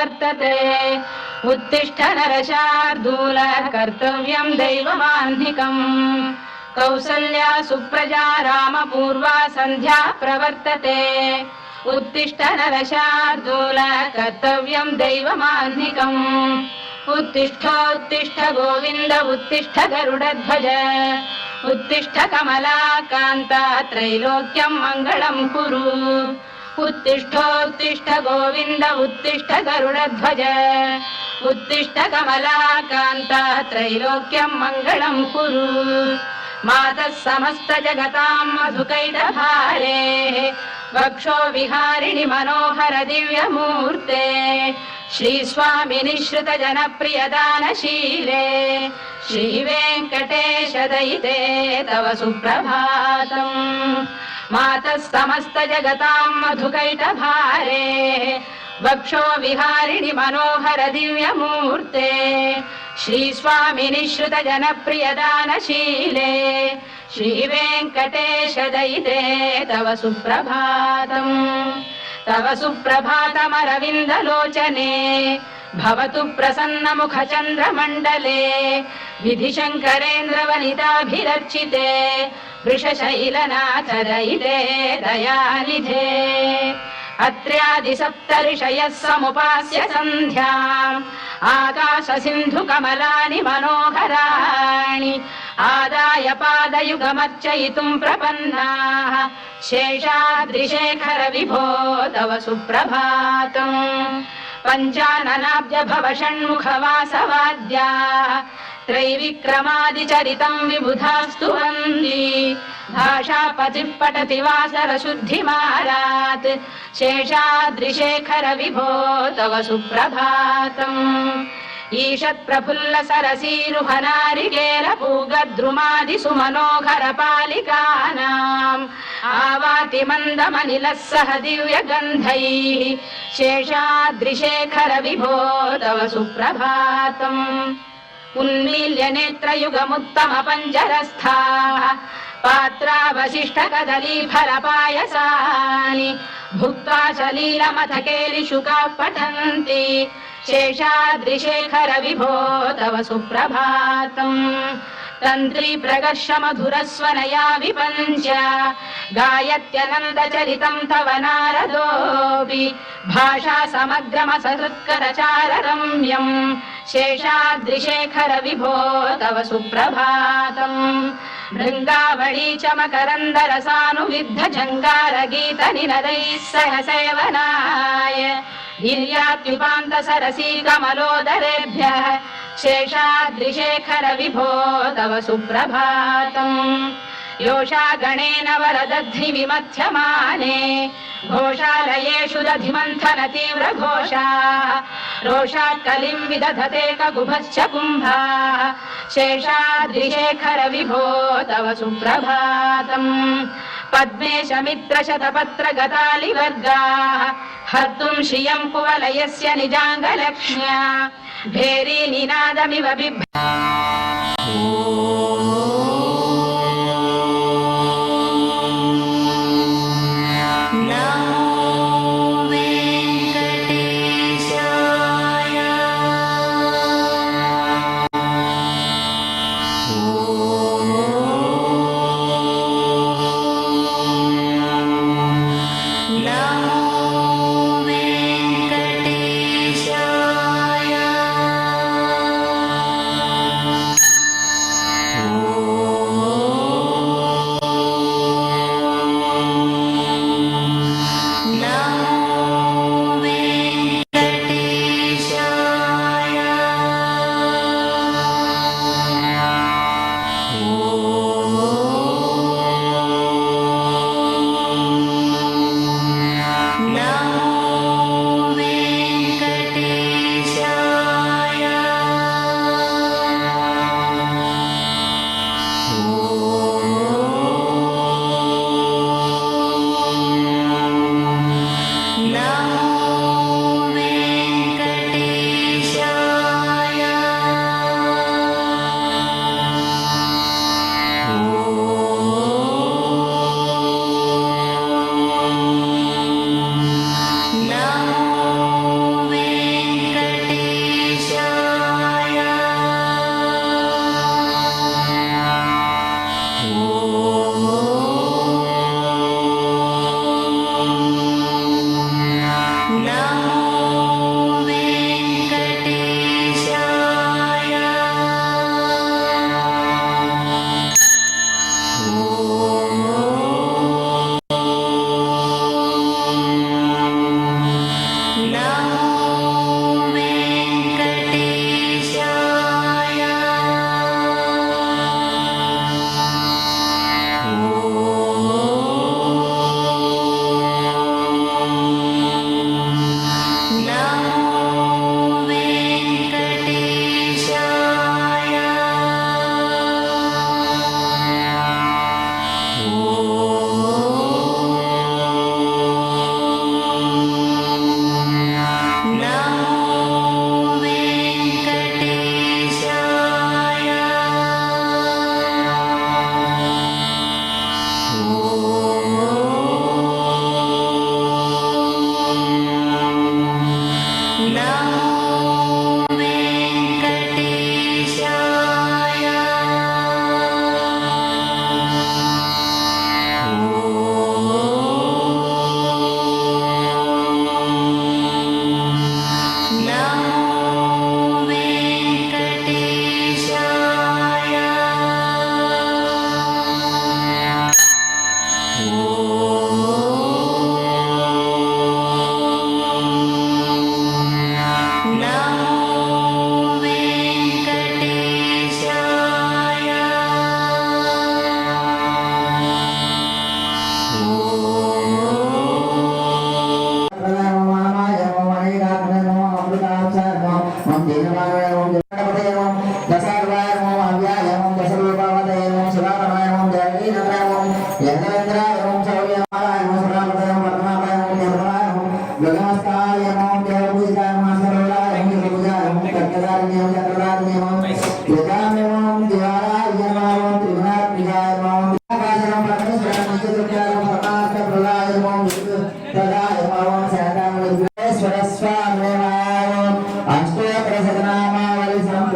वर्तते उत्तिष्ठ नरशार्दूल कर्तव्यम् दैवमाह्निकम् कौसल्या सुप्रजा रामपूर्वा सन्ध्या प्रवर्तते उत्तिष्ठ नरशार्दूल कर्तव्यम् दैवमाह्निकम् उत्तिष्ठोत्तिष्ठ गोविन्द उत्तिष्ठ गरुडध्वज उत्तिष्ठ कमलाकान्ता त्रैलोक्यम् मङ्गलम् कुरु उत्तिष्ठोत्तिष्ठ गोविन्द उत्तिष्ठ गरुडध्वज उत्तिष्ठ कमलाकान्ता त्रैलोक्यम् मङ्गलम् कुरु मातः समस्त जगताम् मधुकैटभारे वक्षो विहारिणि मनोहर दिव्यमूर्ते श्रीस्वामि निःश्रुत जनप्रियदानशीले श्रीवेङ्कटेश दयिते तव सुप्रभातम् मातः समस्त जगताम् मधुकैटभारे वक्षो विहारिणि मनोहर दिव्यमूर्ते श्रीस्वामि निःश्रुत जनप्रियदानशीले श्रीवेङ्कटेश दयिते तव सुप्रभातम् तव सुप्रभातमरविन्दलोचने भवतु प्रसन्नमुखचन्द्रमण्डले विधिशङ्करेन्द्रवनिताभिरर्चिते वृषशैलनाथ दयिते दयानिधे अत्र्यादिसप्तऋषयः समुपास्य सन्ध्याम् आकाशसिन्धुकमलानि मनोहराणि आदाय पादयुगमर्चयितुम् प्रपन्नाः शेषाद्रिशेखर विभो तव सुप्रभातम् पञ्चाननाब्ज भव षण्मुखवासवाद्याः त्रैविक्रमादिचरितम् विबुधास्तु वन्दी भाषापतिः पठति वासरशुद्धिमारात् शेषाद्रिशेखर विभो तव सुप्रभातम् ఈషత్ ప్రఫుల్ల ఈషత్ప్రఫుల్ల సరసీరుహనారికేల పూగద్రుమాది సుమనోహర పాలికానాం ఆవాతి మందమనిల సహ దివ్య గంధై శేషాద్రిశేఖర విభో తవ సుప్రభాతम् ఉన్మీల్య నేత్రయుగముత్తమ పంజరస్థా పాత్రావశిష్ట కదలీఫల పాయసాని భుక్వా సలీలమథకేరిషుకా పఠంతి शेषाद्रिशेखर विभो तव सुप्रभातम् तन्त्री प्रकर्ष मधुरस्वनया विपञ्च गायत्यनन्दचरितम् तव नारदोऽपि भाषा समग्रमसकृत्करचार रम्यम् शेषाद्रिशेखर विभो तव सुप्रभातम् భృంగావళీ చ మకరందరసానువిద్ధ జంగార గీత నినదైः సహ సేవనాయ. గిర్యాత్యుపాంత సరసీ కమలోదరేభ్య. శేషాద్రిశేఖర విభో తవ సుప్రభాతम् योषा गणेन वरदध्नि विमथ्यमाने घोषालयेषु दधिमन्थन तीव्र घोषाः रोषात् कलिम् विदधते ककुभश्च कुम्भाः शेषाद्रिशेखर विभो तव सुप्रभातम् पद्मेश मित्र शतपत्र गतालिवर्गाः हर्तुम् श्रियम् कुवलयस्य निजाङ्गलक्ष्म्या भेरी निनादमिव बिभ्र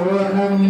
lo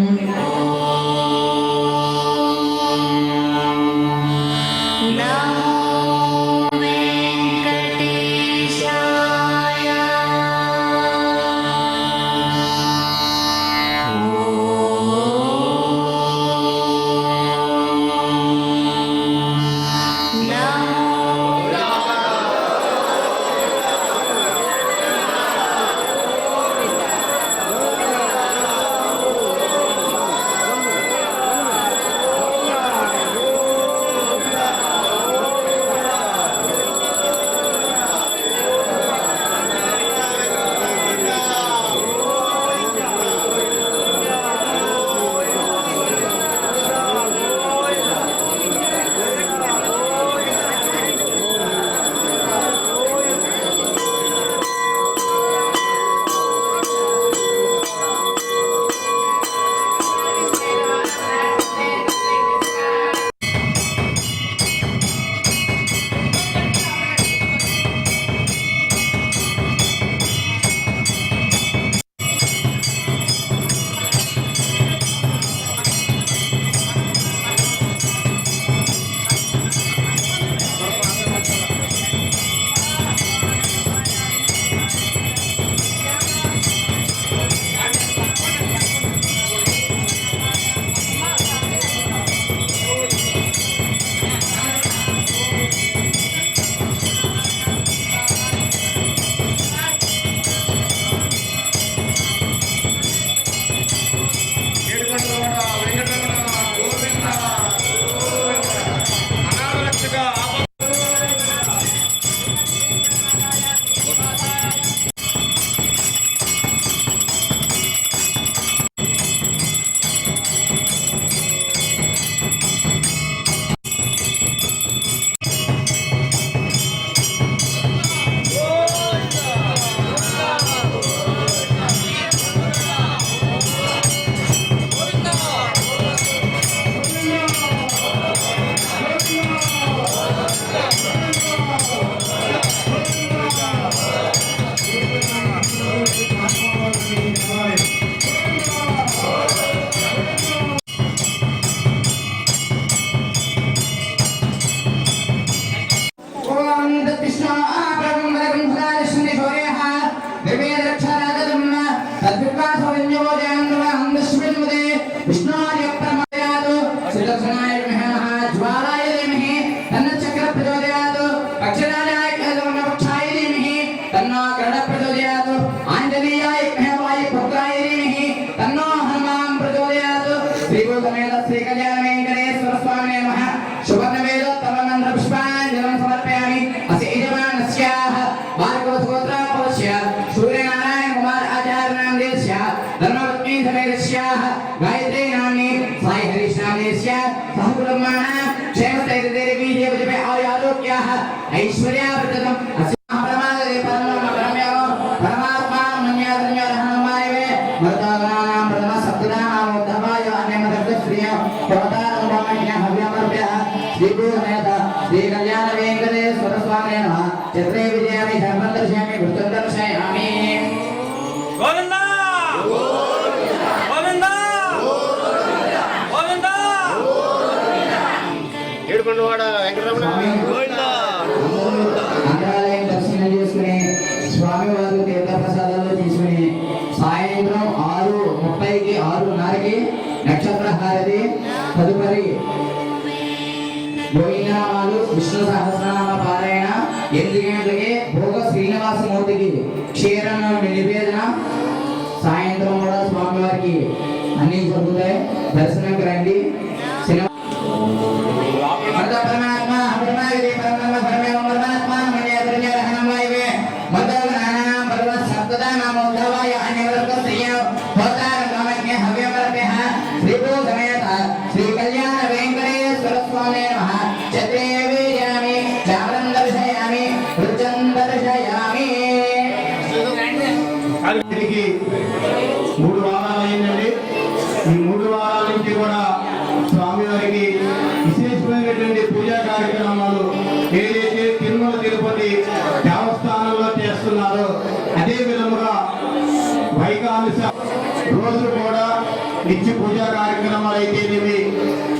నిత్య పూజా కార్యక్రమాలు అయితేనేమి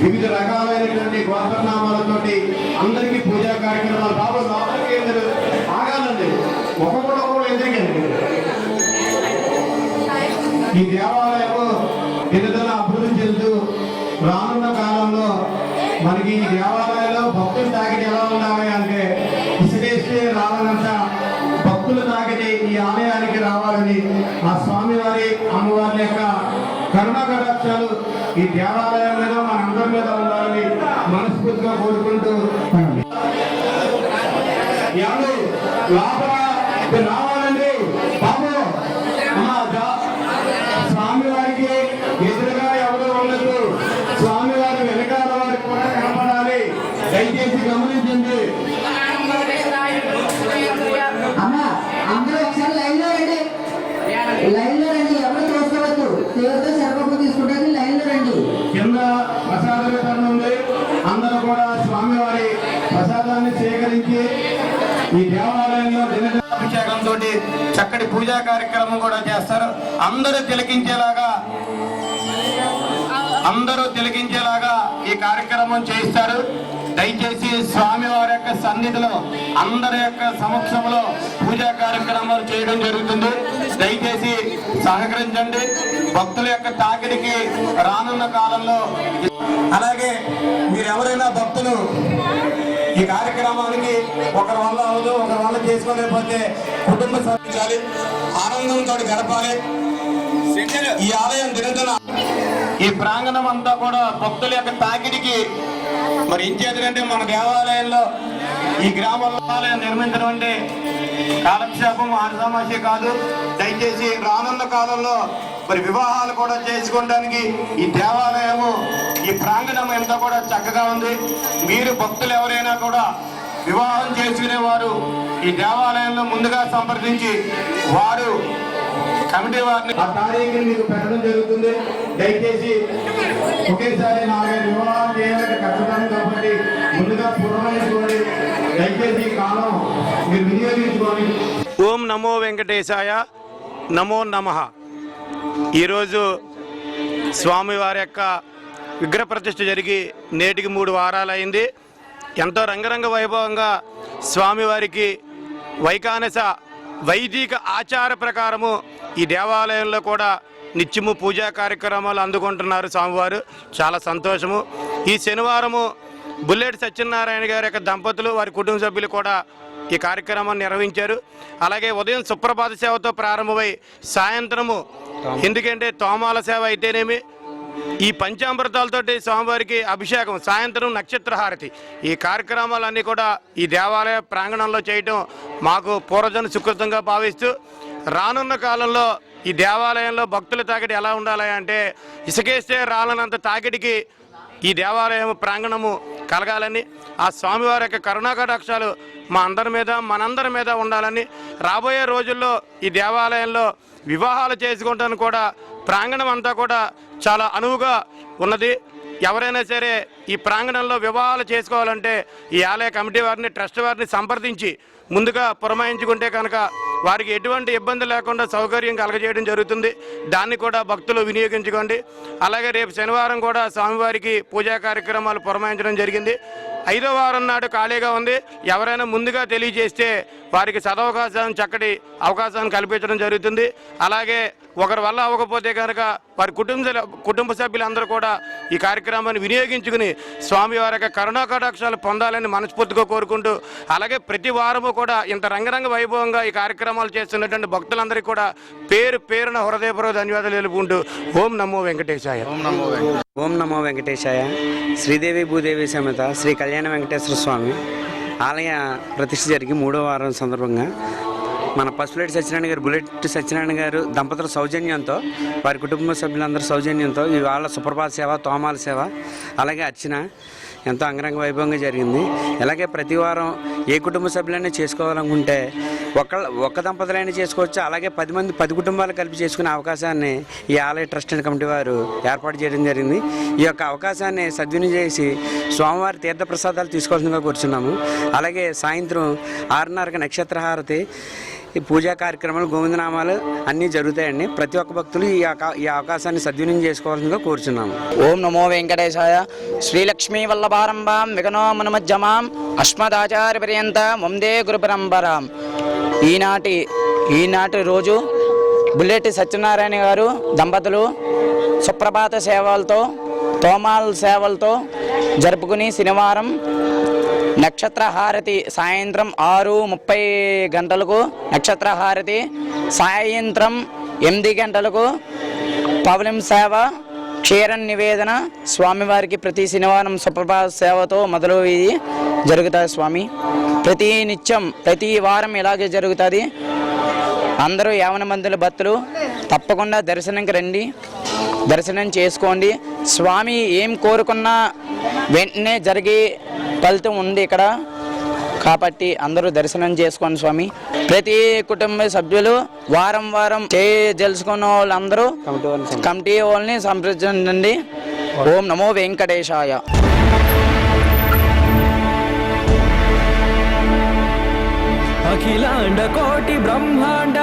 వివిధ రకాలైనటువంటి గోత్రనామాలతోటి అందరికీ పూజా కార్యక్రమాలు. బాబు లోపలికి ఎందుకు ఆగాలండి. ఒక్కొక్కడు ఒక్కొక్కడు ఎందుకండి ఈ దేవాలయం కటాక్షాలు ఈ దేవాలయం మీద మనందరి మీద ఉండాలని మనస్ఫూర్తిగా కోరుకుంటూ లోపల చక్కటి పూజా కార్యక్రమం కూడా చేస్తారు. అందరూ తిలకించేలాగా అందరూ తిలకించేలాగా ఈ కార్యక్రమం చేయిస్తారు. దయచేసి స్వామివారి యొక్క సన్నిధిలో అందరి యొక్క సమక్షంలో పూజా కార్యక్రమాలు చేయడం జరుగుతుంది. దయచేసి సహకరించండి. భక్తుల యొక్క తాకిడికి రానున్న కాలంలో అలాగే మీరు ఎవరైనా భక్తులు ఈ కార్యక్రమానికి ఒకరి వల్ల అవదు ఒకరి వల్ల చేసుకోలేకపోతే కుటుంబ సభ్యులు ఆనందంతో గడపాలి. ఈ ఆలయం దినదిన ఈ ప్రాంగణం అంతా కూడా భక్తుల యొక్క తాకిడికి మరి ఏం మన దేవాలయంలో ఈ గ్రామంలో ఆలయం నిర్మించడం అంటే కాలక్షేపం ఆడసామాషి కాదు. దయచేసి రానున్న కాలంలో మరి వివాహాలు కూడా చేసుకోవడానికి ఈ దేవాలయము ఈ ప్రాంగణం ఎంత కూడా చక్కగా ఉంది. మీరు భక్తులు ఎవరైనా కూడా వివాహం చేసుకునే వారు ఈ దేవాలయంలో ముందుగా సంప్రదించి వారు కమిటీ వారిని ఆ తారీఖుని మీకు పెట్టడం జరుగుతుంది. దయచేసి ఒకేసారి నాలుగైదు వివాహం చేయాలంటే కష్టం కాబట్టి ముందుగా పూర్వమైనటువంటి దయచేసి కాలం మీరు వినియోగించుకోండి. ఓం నమో వెంకటేశాయ నమో నమ. ఈరోజు స్వామివారి యొక్క విగ్రహ ప్రతిష్ఠ జరిగి నేటికి మూడు వారాలైంది. ఎంతో రంగరంగ వైభవంగా స్వామివారికి వైకానస వైదిక ఆచార ప్రకారము ఈ దేవాలయంలో కూడా నిత్యము పూజా కార్యక్రమాలు అందుకుంటున్నారు స్వామివారు. చాలా సంతోషము. ఈ శనివారము బుల్లెట్ సత్యనారాయణ గారి యొక్క దంపతులు వారి కుటుంబ సభ్యులు కూడా ఈ కార్యక్రమాన్ని నిర్వహించారు. అలాగే ఉదయం సుప్రభాత సేవతో ప్రారంభమై సాయంత్రము ఎందుకంటే తోమాల సేవ అయితేనేమి ఈ పంచామృతాలతోటి స్వామివారికి అభిషేకం సాయంత్రం నక్షత్ర హారతి. ఈ కార్యక్రమాలన్నీ కూడా ఈ దేవాలయ ప్రాంగణంలో చేయటం మాకు పూర్వజన సుకృతంగా భావిస్తూ రానున్న కాలంలో ఈ దేవాలయంలో భక్తుల తాకిడి ఎలా ఉండాలి అంటే ఇసుకేస్తే రాలనంత తాకిడికి ఈ దేవాలయం ప్రాంగణము కలగాలని ఆ స్వామివారి యొక్క కరుణాకటాక్షాలు మా అందరి మీద మనందరి మీద ఉండాలని రాబోయే రోజుల్లో ఈ దేవాలయంలో వివాహాలు చేసుకోవడానికి కూడా ప్రాంగణం అంతా కూడా చాలా అనువుగా ఉన్నది. ఎవరైనా సరే ఈ ప్రాంగణంలో వివాహాలు చేసుకోవాలంటే ఈ ఆలయ కమిటీ వారిని ట్రస్ట్ వారిని సంప్రదించి ముందుగా పురమాయించుకుంటే కనుక వారికి ఎటువంటి ఇబ్బంది లేకుండా సౌకర్యం కలగజేయడం జరుగుతుంది. దాన్ని కూడా భక్తులు వినియోగించుకోండి. అలాగే రేపు శనివారం కూడా స్వామివారికి పూజా కార్యక్రమాలు పురమాయించడం జరిగింది. ఐదో వారం నాడు ఖాళీగా ఉంది. ఎవరైనా ముందుగా తెలియజేస్తే వారికి సదవకాశం చక్కటి అవకాశాన్ని కల్పించడం జరుగుతుంది. అలాగే ఒకరి వల్ల అవ్వకపోతే కనుక వారి కుటుంబ కుటుంబ సభ్యులందరూ కూడా ఈ కార్యక్రమాన్ని వినియోగించుకుని స్వామివారి యొక్క కరుణా కటాక్షాలు పొందాలని మనస్ఫూర్తిగా కోరుకుంటూ అలాగే ప్రతి వారము కూడా ఇంత రంగరంగ వైభవంగా ఈ కార్యక్రమాలు చేస్తున్నటువంటి భక్తులందరికీ కూడా పేరు పేరున హృదయపూర్వక ధన్యవాదాలు తెలుపుకుంటూ ఓం నమో వెంకటేశాయ. ఓం నమో వెంకటేశాయ. శ్రీదేవి భూదేవి సమేత శ్రీ కళ్యాణ వెంకటేశ్వర స్వామి ఆలయ ప్రతిష్ఠ జరిగి మూడో వారం సందర్భంగా మన పసుపులేటి సత్యనారాయణ గారు బుల్లెట్ సత్యనారాయణ గారు దంపతుల సౌజన్యంతో వారి కుటుంబ సభ్యులందరూ సౌజన్యంతో ఇవాళ సుప్రభాత సేవ తోమాల సేవ అలాగే అర్చన ఎంతో అంగరంగ వైభవంగా జరిగింది. ఇలాగే ప్రతి వారం ఏ కుటుంబ సభ్యులైనా చేసుకోవాలనుకుంటే ఒక ఒక్క దంపతులైనా చేసుకోవచ్చు అలాగే పది మంది పది కుటుంబాలు కలిపి చేసుకునే అవకాశాన్ని ఈ ఆలయ ట్రస్ట్ అండ్ కమిటీ వారు ఏర్పాటు చేయడం జరిగింది. ఈ యొక్క అవకాశాన్ని సద్వినియోగం చేసి స్వామివారి తీర్థప్రసాదాలు తీసుకోవాల్సిందిగా కూర్చున్నాము. అలాగే సాయంత్రం ఆరున్నరకు నక్షత్రహారతి ఈ పూజా కార్యక్రమాలు గోవిందనామాలు అన్నీ జరుగుతాయండి. ప్రతి ఒక్క భక్తులు ఈ ఈ అవకాశాన్ని సద్వినియోగం చేసుకోవాల్సిందిగా కోరుచున్నాము. ఓం నమో వెంకటేశాయ. శ్రీలక్ష్మీ వల్లభారంభాం విఘనో మనుమజ్జమాం అస్మదాచార్య పర్యంత ముందే గురు పరంపరాం ఈనాటి ఈనాటి రోజు బుల్లెట్ సత్యనారాయణ గారు దంపతులు సుప్రభాత సేవలతో తోమాల్ సేవలతో జరుపుకుని శనివారం నక్షత్ర హారతి సాయంత్రం ఆరు ముప్పై గంటలకు నక్షత్ర హారతి సాయంత్రం ఎనిమిది గంటలకు పవలిం సేవ క్షీర నివేదన స్వామివారికి ప్రతి శనివారం సుప్రభాత సేవతో మొదలు ఇది జరుగుతుంది స్వామి. ప్రతి నిత్యం ప్రతి వారం ఇలాగే జరుగుతుంది. అందరూ యావన మందుల భక్తులు తప్పకుండా దర్శనంకి రండి దర్శనం చేసుకోండి. స్వామి ఏం కోరుకున్నా వెంటనే జరిగి ఫలితం ఉంది ఇక్కడ. కాబట్టి అందరూ దర్శనం చేసుకోండి స్వామి. ప్రతి కుటుంబ సభ్యులు వారం వారం చేయి తెలుసుకున్న వాళ్ళందరూ కమిటీ వాళ్ళని సంప్రదించండి. ఓం నమో వెంకటేశాయ. అఖిలాండ కోటి బ్రహ్మాండ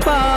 Peepaw.